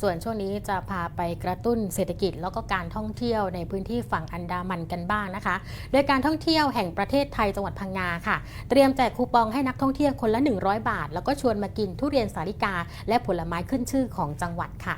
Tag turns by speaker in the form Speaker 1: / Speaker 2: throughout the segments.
Speaker 1: ส่วนช่วงนี้จะพาไปกระตุ้นเศรษฐกิจแล้วก็การท่องเที่ยวในพื้นที่ฝั่งอันดามันกันบ้างนะคะ โดยการท่องเที่ยวแห่งประเทศไทยจังหวัดพังงาค่ะ เตรียมแจกคูปองให้นักท่องเที่ยวคนละ 100 บาท แล้วก็ชวนมากินทุเรียนสาลิกา และผลไม้ขึ้นชื่อของจังหวัดค่ะ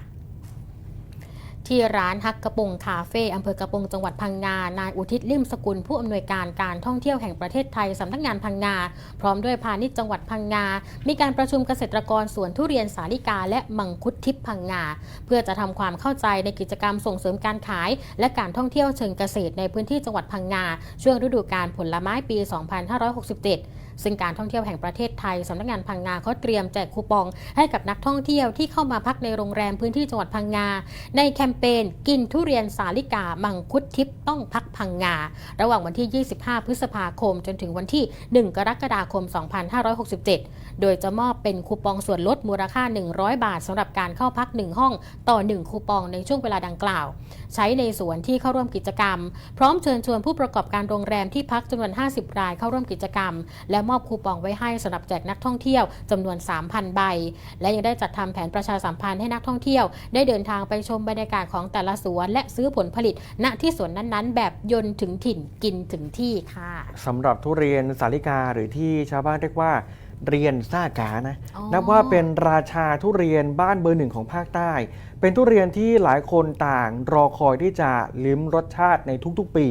Speaker 1: ที่ร้านฮักกระปงคาเฟ่อำเภอกระปงจังหวัดพังงา นายอุทิศลิมสกุลผู้อำนวยการการท่องเที่ยวแห่งประเทศไทยสำนักงานพังงา พร้อมด้วยพาณิชย์จังหวัดพังงา มีการประชุมเกษตรกรสวนทุเรียนสาลิกา และมังคุดทิพย์พังงา เพื่อจะทำความเข้าใจในกิจกรรมส่งเสริมการขาย และการท่องเที่ยวเชิงเกษตรในพื้นที่จังหวัดพังงา ช่วงฤดูกาลผลไม้ปี 2567 ซึ่งการท่องเที่ยวแห่งประเทศไทยสำนักงานพังงาเขาเตรียมแจกคูปอง ให้กับนักท่องเที่ยวที่เข้ามาพักในโรงแรมพื้นที่จังหวัดพังงา ในแคมเปญกินทุเรียนสาลิกามังคุดทิพย์ต้องพักพังงา ระหว่างวันที่ 25 พฤษภาคม จนถึงวันที่ 1 กรกฎาคม 2567 โดยจะมอบเป็นคูปองส่วนลดมูลค่า 100 บาทสำหรับการเข้าพัก 1 ห้องต่อ 1 คูปองในช่วงเวลาดังกล่าว ใช้ในส่วนที่เข้าร่วมกิจกรรม พร้อมเชิญชวนผู้ประกอบการโรงแรมที่พักจำนวน 50 รายเข้าร่วมกิจกรรม และมอบคูปองไว้ให้สำหรับแจกนักท่องเที่ยวจำนวน 3,000 ใบ และยังได้จัดทำแผนประชาสัมพันธ์ให้นักท่องเที่ยว ได้เดินทางไปชมบรรยากาศของแต่ละสวน และซื้อผลผลิต ณที่สวนนั้นๆ แบบยนต์ถึงถิ่นกินถึงที่ค่ะ
Speaker 2: สำหรับทุเรียนสาลิกาหรือที่ชาวบ้านเรียกว่า เรียนซ่ากานะ
Speaker 1: อ๋อ
Speaker 2: นับว่าเป็นราชาทุเรียนบ้านเบอร์หนึ่งของภาคใต้ เป็นทุเรียนที่หลายคนต่างรอคอยที่จะลิ้มรสชาติในทุกๆปี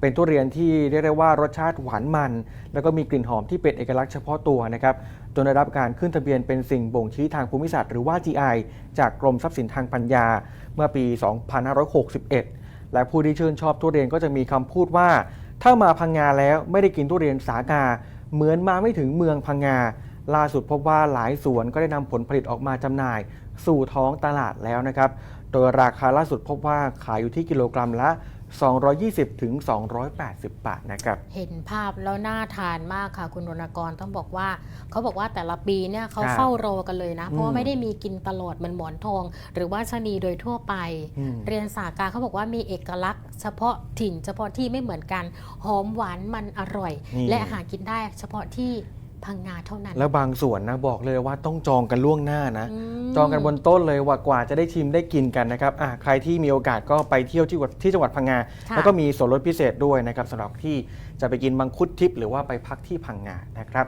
Speaker 2: เป็นทุเรียนที่เรียกได้ว่ารสชาติหวานมัน แล้วก็มีกลิ่นหอมที่เป็นเอกลักษณ์เฉพาะตัวนะครับจนได้รับการขึ้นทะเบียนเป็นสิ่งบ่งชี้ทางภูมิศาสตร์หรือว่า GI จากกรมทรัพย์สินทางปัญญา เมื่อปี 2561 และผู้ที่ชื่นชอบทุเรียนก็จะมีคำพูดว่า ถ้ามาพังงาแล้วไม่ได้กินทุเรียนสากา เหมือนมาไม่ถึงเมืองพังงา ล่าสุดพบว่าหลายสวนก็ได้นำผลผลิตออกมาจำหน่าย สู่ท้องตลาดแล้วนะครับ โดยราคาล่าสุดพบว่าขายอยู่ที่กิโลกรัมละ 220 ถึง 280 บาทนะครับ
Speaker 1: เห็นภาพแล้วน่าทานมากค่ะคุณรณกรต้องบอกว่า เขาบอกว่าแต่ละปีเนี่ยเขา
Speaker 2: ครับ
Speaker 1: เฝ้ารอกันเลยนะ เพราะ
Speaker 2: อื
Speaker 1: ว่ามไม่ได้มีกินตลอดเหมือนหมอนทอง หรือว่าชะนีโดยทั่วไป
Speaker 2: อืม
Speaker 1: เรียนสากาเขาบอกว่ามีเอกลักษณ์ เฉพาะถิ่นเฉพาะที่ไม่เหมือนกัน หอมหวานมันอร่อย
Speaker 2: นี่
Speaker 1: และหากินได้เฉพาะที่ พังงาเท่านั้น
Speaker 2: แล้วบางส่วนนะบอกเลยว่าต้องจองกันล่วงหน้านะ
Speaker 1: ม
Speaker 2: จองกันบนต้นเลยว่ากว่าจะได้ชิมได้กินกันนะครับอะใครที่มีโอกาสก็ไปเที่ยวที่วัดที่จังหวัดพังงา
Speaker 1: ค่ะ
Speaker 2: แล้วก็มีส่วนลดพิเศษด้วยนะครับสำหรับที่จะไปกินมังคุดทิพย์หรือว่าไปพักที่พังงานะครับ